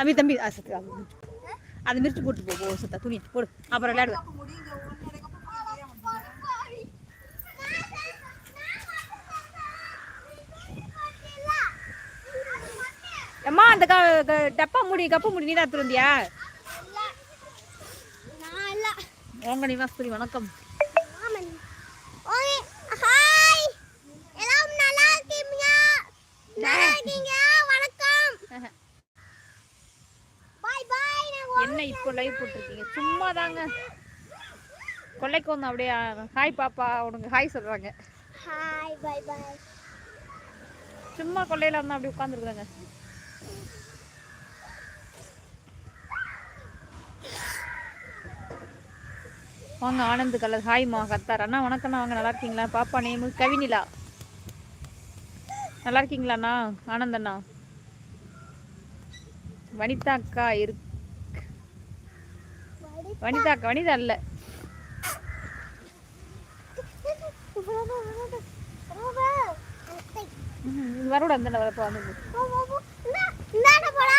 அது மிதிச்சு. அது மிரிச்சு போட்டு போ போ சத்தா துணி போடு. அப்புறம் விளையாடுவேன் அம்மா அந்த டப்பா முடி கப்பு முடி நீ தான் திருந்தியா வாங்க நிவாஸ்புரி வணக்கம் ஹாய் எல்லாரும் நல்லா இருக்கீங்க நல்லா இருக்கீங்க வணக்கம் பாய் பாய் நான் என்ன இப்போ லைவ் போட்டிருக்கீங்க? சும்மா தாங்க கொள்ளைக்கு வந்து அப்படியே ஹாய் பாப்பா உனக்கு ஹாய் சொல்றாங்க. ஹாய் பாய் பாய் சும்மா கொள்ளையில வந்து அப்படி உட்காந்துருக்குறாங்க வாங்க ஆனந்த் கலர். ஹாய்மா கத்தார். அண்ணா வணக்கம்ண்ணா. வாங்க நல்லா இருக்கீங்களா? பாப்பா நேமு கவினிலா நல்லா இருக்கீங்களாண்ணா? ஆனந்த் அண்ணா. வனிதா அக்கா இரு வனிதா அக்கா வனிதா இல்ல. வரோட அந்த வரப்போ வந்து போடா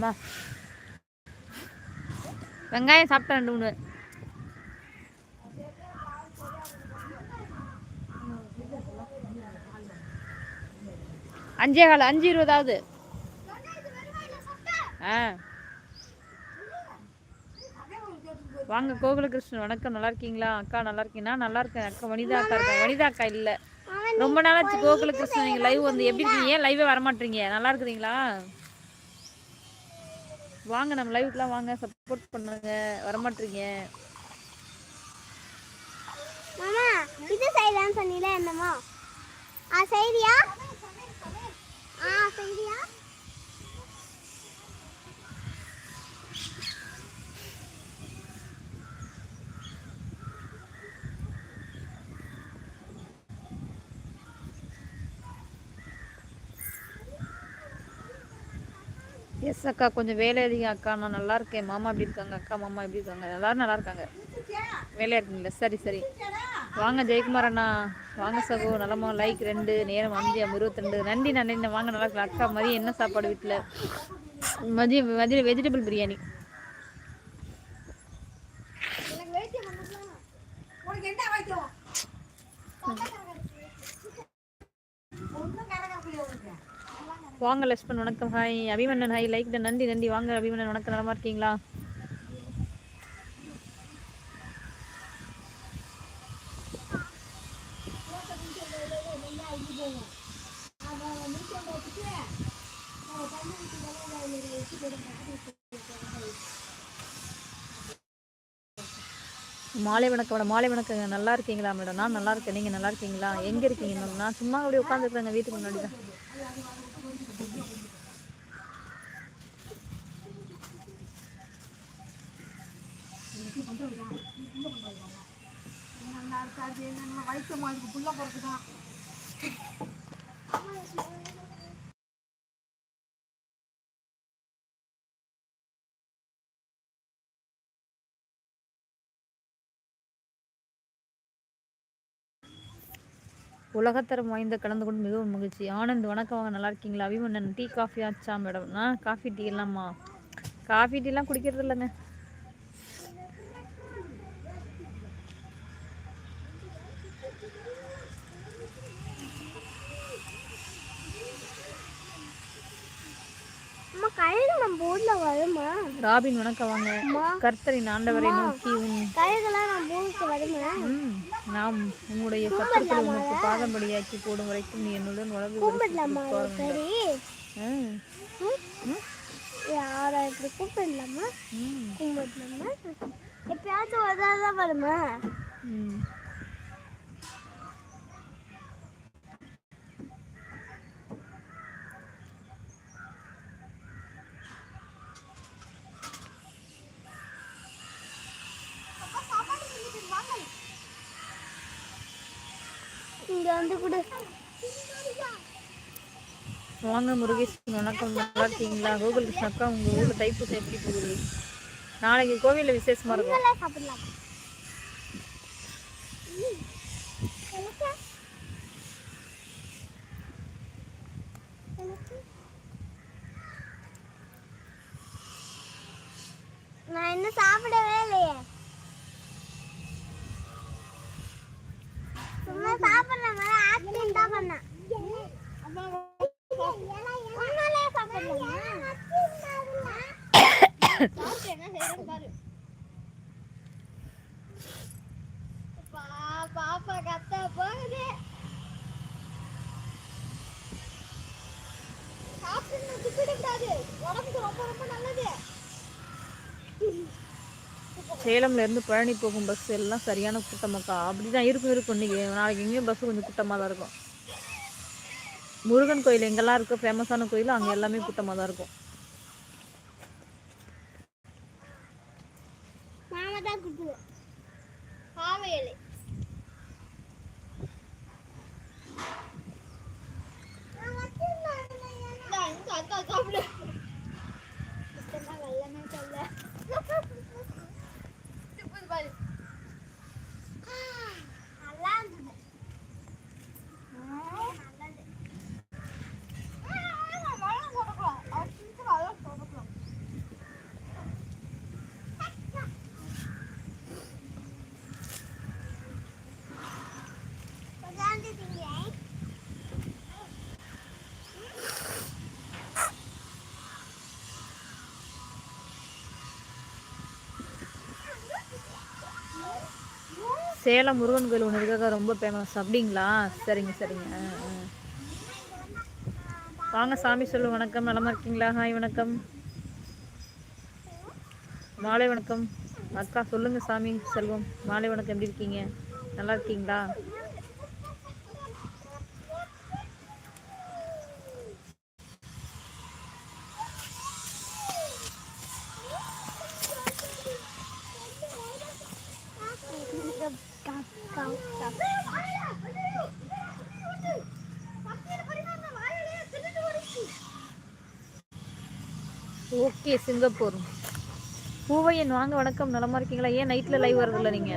அம்மா வெங்காயம் சாப்பிட்டேன் ரெண்டு மூணு. அஞ்சே கால் அஞ்சு இருபதாவது. ஆ. வாங்க கோகுலகிருஷ்ணன் வணக்கம். நல்லா இருக்கீங்களா? அக்கா நல்லா இருக்கீங்களா? நல்லா இருக்கேன். அக்கா வனிதா அக்கா இருக்கேன் வனிதா அக்கா இல்லை. ரொம்ப நாளாச்சு கோகுலகிருஷ்ணன் நீங்கள் லைவ் வந்து. எப்படி இருக்கீங்க? ஏன் லைவே வரமாட்டீங்க நல்லா இருக்கிறீங்களா வாங்க நம்ம லைவ்க்குலாம் வாங்க சப்போர்ட் பண்ணுங்க வரமாட்டீங்க மாமா இது செய்யலாம்னு சொன்னீல என்னமோ? ஆ செய்தியா ஆ செய்தியா எஸ் அக்கா கொஞ்சம் வேலை அதிகம் அக்கா நான் நல்லா இருக்கேன். மாமா எப்படி இருக்காங்க? அக்கா மாமா எப்படி இருக்காங்க? எல்லாரும் நல்லா இருக்காங்க. வேலையா இருக்கீங்களா? சரி சரி. வாங்க ஜெயக்குமார் அண்ணா. வாங்க சகோ. நலமா லைக் ரெண்டு நேரம் அஞ்சு இருபத்தி ரெண்டு. நன்றி நன்றி வாங்க நல்லா இருக்கலாம் அக்கா மதியம் என்ன சாப்பாடு வீட்டில் மதியம் மதியம் வெஜிடபிள் பிரியாணி. வாங்க லட்சுமண் வணக்கம். ஹாய் அபிமன்னன் ஹாய் லைக் நன்றி நன்றி வாங்க அபிமன்னன் வணக்கம். நலமா இருக்கீங்களா? மாலை வணக்கம் மேடம். மாலை வணக்கங்க. நல்லா இருக்கீங்களா மேடம்? நான் நல்லா இருக்கேன். நீங்கள் நல்லா இருக்கீங்களா? எங்கே இருக்கீங்க மேடம்? நான் சும்மா அப்படியே உட்காந்துருக்குறேங்க வீட்டுக்கு முன்னாடி தான். உலகத்தரம் வாய்ந்த கலந்து கொண்டு மிகவும் மகிழ்ச்சி. ஆனந்த் வணக்கம். வாங்க நல்லா இருக்கீங்களா? அபிமன்னன் டீ காஃபி ஆச்சா மேடம். ஆ காஃபி டீ இல்லாமா காஃபி டீலாம் குடிக்கிறது இல்லைங்க கழுகு நம்ம ஊர்ல வருமா? ராபின் வணக்கம் வாங்க. கர்த்தரின் ஆண்டவரை நோக்கி உன் கழுகுலாம் நம்ம ஊருக்கு வருமா? நாம் உன்னுடைய சத்துருக்களை உனக்கு பாதம்படியாக்கி போடும் வரைக்கும் நீ என்னுடன் வளர்ந்து கூப்பிடலாமா சரி? யாரை இப்படி கூப்பிடலாமா ம். கும்பிடலாமா? எப்பயாச்சும் ஒரு நாள் தான் வருமா ம் இங்க வந்து கூட வாங்க முருகேஷ் வணக்கம். நல்லா இருக்கீங்களா? கோகுல் அக்கா உங்கள் ஊரில் தைப்பூசம் எப்படி போகுது? நாளைக்கு கோவிலில் விசேஷமா இருக்கும். நான் இன்னும் சாப்பிடவே பா- போகுது சாப்பிட்டு துப்பிடக்கூடாது. உடம்புக்கு ரொம்ப ரொம்ப நல்லது. சேலம்ல இருந்து பழனி போகும் பஸ் எல்லாம் சரியான கூட்டமாக்கா. அப்படிதான் இருக்கும் இருக்கும். இன்னைக்கு நாளைக்கு எங்கேயும் பஸ் கொஞ்சம் கூட்டமாக தான் இருக்கும். முருகன் கோயில் எங்கெல்லாம் இருக்கு ஃபேமஸான கோயில் அங்கே எல்லாமே கூட்டமாக தான் இருக்கும் மாமா தான் குடுக்குது பாவையிலை நல்லா இருந்தது நல்லது சேலம் முருகன் கோயில் ஒன்று இருக்காக ரொம்ப ஃபேமஸ் அப்படிங்களா? சரிங்க சரிங்க. வாங்க சாமி சொல்லு வணக்கம். நலமா இருக்கீங்களா? ஹாய் வணக்கம். மாலை வணக்கம். அக்கா சொல்லுங்கள் சாமி செல்வம். மாலை வணக்கம். எப்படி இருக்கீங்க? நல்லா இருக்கீங்களா? Okay Singapore. பூவையன் வாங்க வணக்கம். நலமா இருக்கீங்களா? ஏன் நைட்ல லைவ் வரதில்ல நீங்க?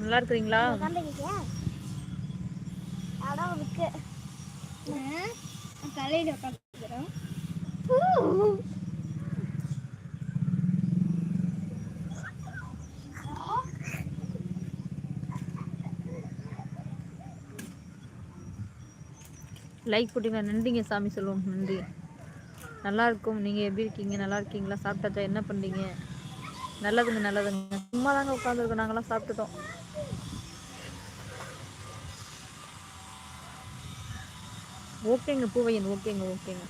நல்லா இருக்கிறீங்களா? உட்காந்துக்கிறோம் லைக் போட்டீங்களா? நன்றிங்க சாமி சொல்லுவோம் நன்றி. நல்லா இருக்கும் நீங்க எப்படி இருக்கீங்க? நல்லா இருக்கீங்களா? சாப்பிட்டாச்சா? என்ன பண்றீங்க? நல்லதுங்க நல்லதுங்க. சும்மா தாங்க உட்காந்துருக்கோம் நாங்களாம் சாப்பிட்டுட்டோம். ஓகேங்க பூவையன். ஓகேங்க ஓகேங்க.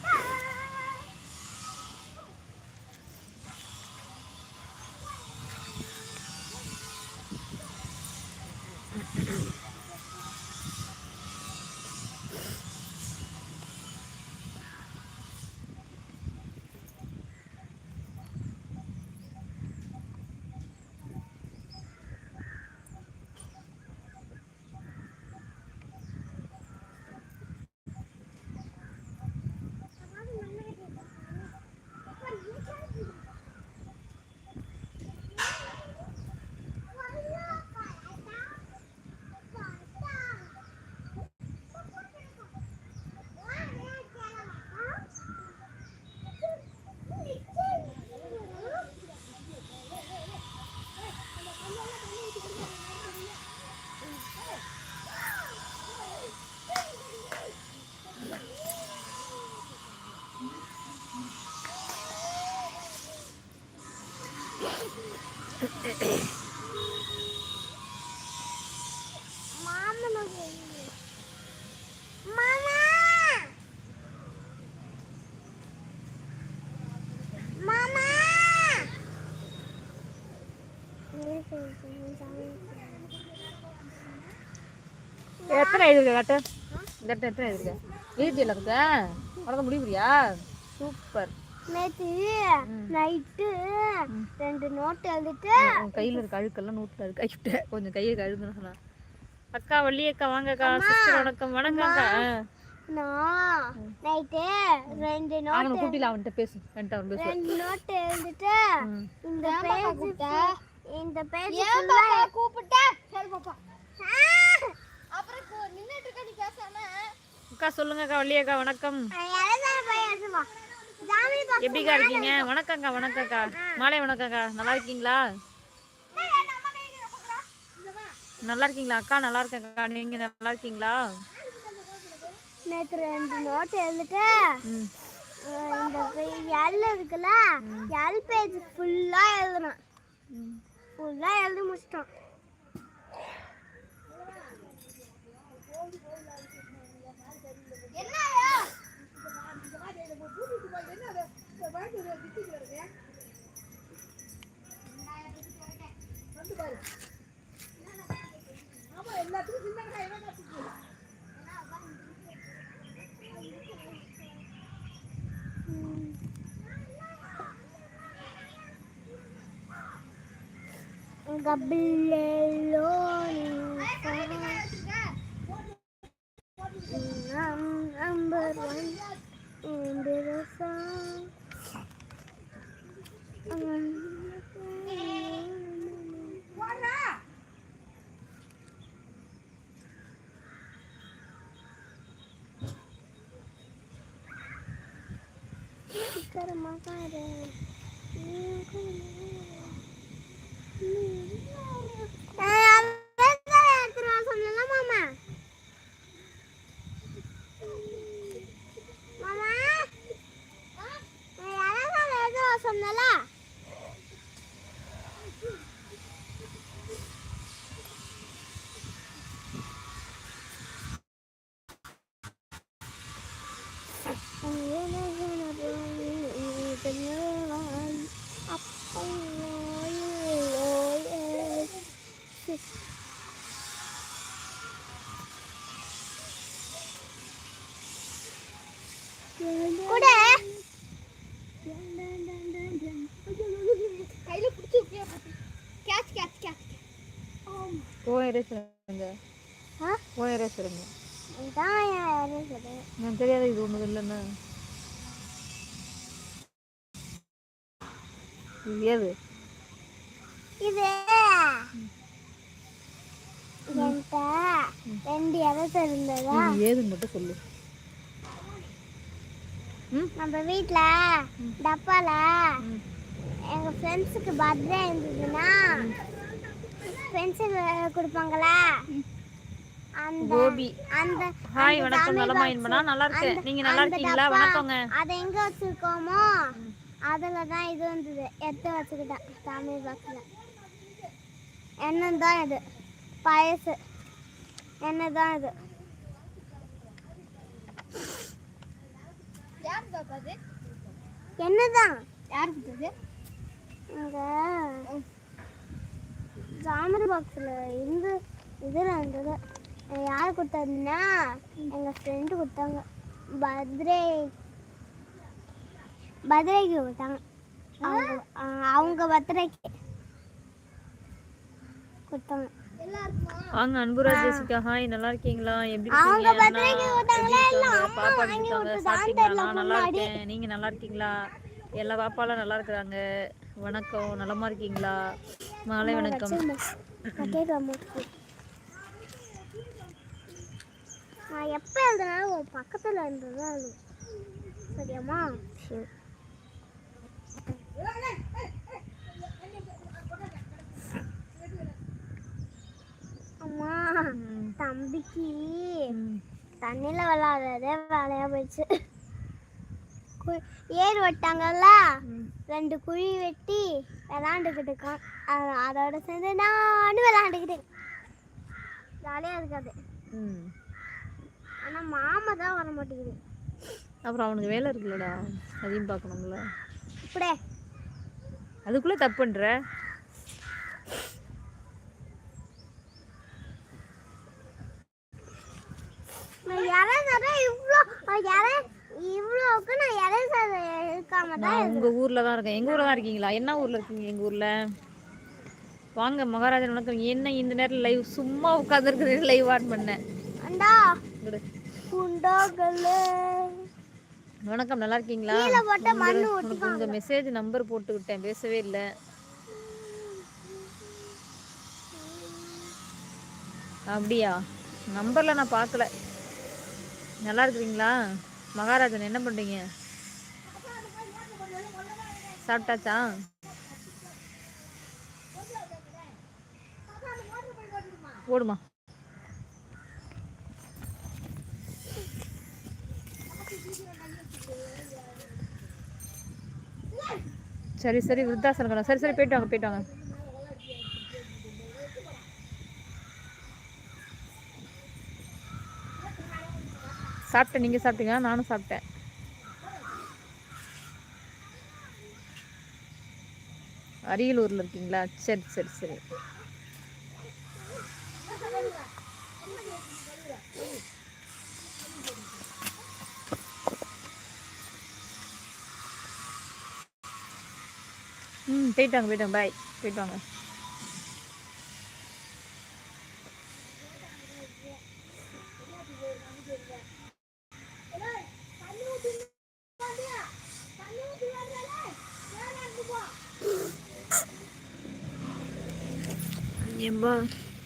எத்தனை எழுதுக கட்டு? இந்த கட்டு எத்தனை எழுதிருக்க? வீட்டில் இருக்கா உனக்கு முடியலையா சூப்பர். நேற்று நைட்டு ரெண்டு நோட்டு எழுதிட்டு கையில் இருக்க அழுக்கெல்லாம் நோட்டு அழுக்க ஐட்ட கொஞ்சம் கையை கழுதுன்னு சொன்னான் அக்கா வள்ளி அக்கா வாங்க அக்கா சிஸ்டர் வணக்கம் வணக்கம் அக்கா நான் நைட்டு ரெண்டு நோட்டு அவன் அவன்கிட்ட பேசு. அவன் பேசு. ரெண்டு நோட்டு எழுதிட்டு இந்த பேஜ் இந்த பேஜ் ஃபுல்லா கூப்பிட்ட? சரி பாப்பா. அப்புறம் நின்னுட்டு இருக்க நீ பேசாம? அக்கா சொல்லுங்க அக்கா வள்ளி அக்கா வணக்கம் எப்படிக்கா இருக்கீங்க? வணக்கம்க்கா வணக்கம்க்கா. மாலை வணக்கம்க்கா. நல்லா இருக்கீங்களா? நல்லா இருக்கீங்களா? அக்கா நல்லா இருக்கேன்க்கா. நீங்க நல்லா இருக்கீங்களா? நேற்று ரெண்டு நோட்டு எழுதிட்டு இந்த எல் இருக்குல்ல எல் பேஜ் ஃபுல்லா எழுதணும் Full, I almost. قبل اللون I'm number one in the song. Um, Cara makan. Ya, kan. எரேசருங்க இதான் யாரும் சொல்றேன் எனக்கு தெரியாது இது ஒன்று இல்லைன்னு இது ஏது இது என்கிட்ட ரெண்டு இடத்து இருந்ததா ஏதுன்னு மட்டும் சொல்லு. நம்ம வீட்ல டப்பால ம். எங்க ஃப்ரெண்ட்ஸுக்கு பர்த்டே இருந்ததுன்னா ஃப்ரெண்ட்ஸுக்கு கொடுப்பாங்களா? அந்த கோபி. அந்த ஹாய் அந்த வணக்கம் dummy நலமா box, இன்பனா? நல்லா இருக்கேன் அந்த- நீங்க நல்லா அந்த இருக்கீங்களா? டப்பா, வணக்கங்க. அதை எங்க வச்சிருக்கோமோ அதுல தான் இது வந்தது. எடுத்து வச்சுக்கிட்டேன் தமிழ் பாக்ஸ்ல என்னதான் இது? பழசு என்னதான் இது? என்னதான்? யார் இங்க ஜாமரி பாக்ஸில் இருந்து இதில் இருந்தது யார் கொடுத்ததுன்னா எங்கள் ஃப்ரெண்டு கொடுத்தாங்க. பர்த்டே பர்த்டேக்கு கொடுத்தாங்க. அவங்க அவங்க பர்த்டேக்கு கொடுத்தாங்க. வாங்க அன்புராஜ் ஜெசிகா ஹாய் நல்லா இருக்கீங்களா? எப்படி பாப்பா சாப்பிட்டீங்களா? நல்லா. இருக்கேன். நீங்க நல்லா இருக்கீங்களா? எல்லா பாப்பாலாம் நல்லா இருக்கிறாங்க. வணக்கம் நலமா இருக்கீங்களா? மாலை வணக்கம். நான் எப்போ எழுதுனாலும் உன் பக்கத்தில் இருந்தது எழுதுவேன் சரியாம்மா? Sure. அம்மா தம்பிக்கு. தண்ணியில் விளாடுறதே வேலையாக போயிடுச்சு. ஏர் வெட்டாங்கல்ல. ரெண்டு குழி வெட்டி விளாண்டுக்கிட்டு இருக்கான். அதோட சேர்ந்து நானும் விளாண்டுக்கிட்டேன் ஜாலியாக இருக்காது. ஆனால் மாமா தான் வர மாட்டேங்குது. அப்புறம் அவனுக்கு வேலை இருக்குல்லடா அதையும் பார்க்கணும்ல. இப்படியே. அதுக்குள்ள தப்பு இலை சாதம் இவ்வளோ இலை இவ்வளோக்கு நான் இலை சாதம் இருக்காம தான் உங்க ஊர்ல தான் இருக்கேன். எங்க ஊர்ல தான் இருக்கீங்களா? என்ன ஊர்ல இருக்கீங்க எங்க ஊர்ல? வாங்க மகாராஜன் வணக்கம். என்ன இந்த நேரத்துல லைவ் சும்மா உட்காந்துருக்கு லைவ் ஆன் பண்ணேன் வணக்கம் நல்லா இருக்கீங்களா? உங்க மெசேஜ் நம்பர் போட்டு விட்டேன் பேசவே இல்லை. அப்படியா? நம்பர்ல நான் பார்க்கல. நல்லா இருக்கிறீங்களா? மகாராஜன் என்ன பண்ணுறீங்க சாப்பிட்டாச்சா? ஓடுமா. சரி சரி விருத்தாசனம் சரி சரி போயிட்டு வாங்க போயிட்டு வாங்க. சாப்பிட்டேன் நீங்கள் சாப்பிட்டீங்களா? நானும் சாப்பிட்டேன். அரியலூரில் இருக்கீங்களா? சரி சரி சரி. ம் போயிட்டாங்க போயிட்டாங்க பாய் போயிட்டு வாங்க. Bye.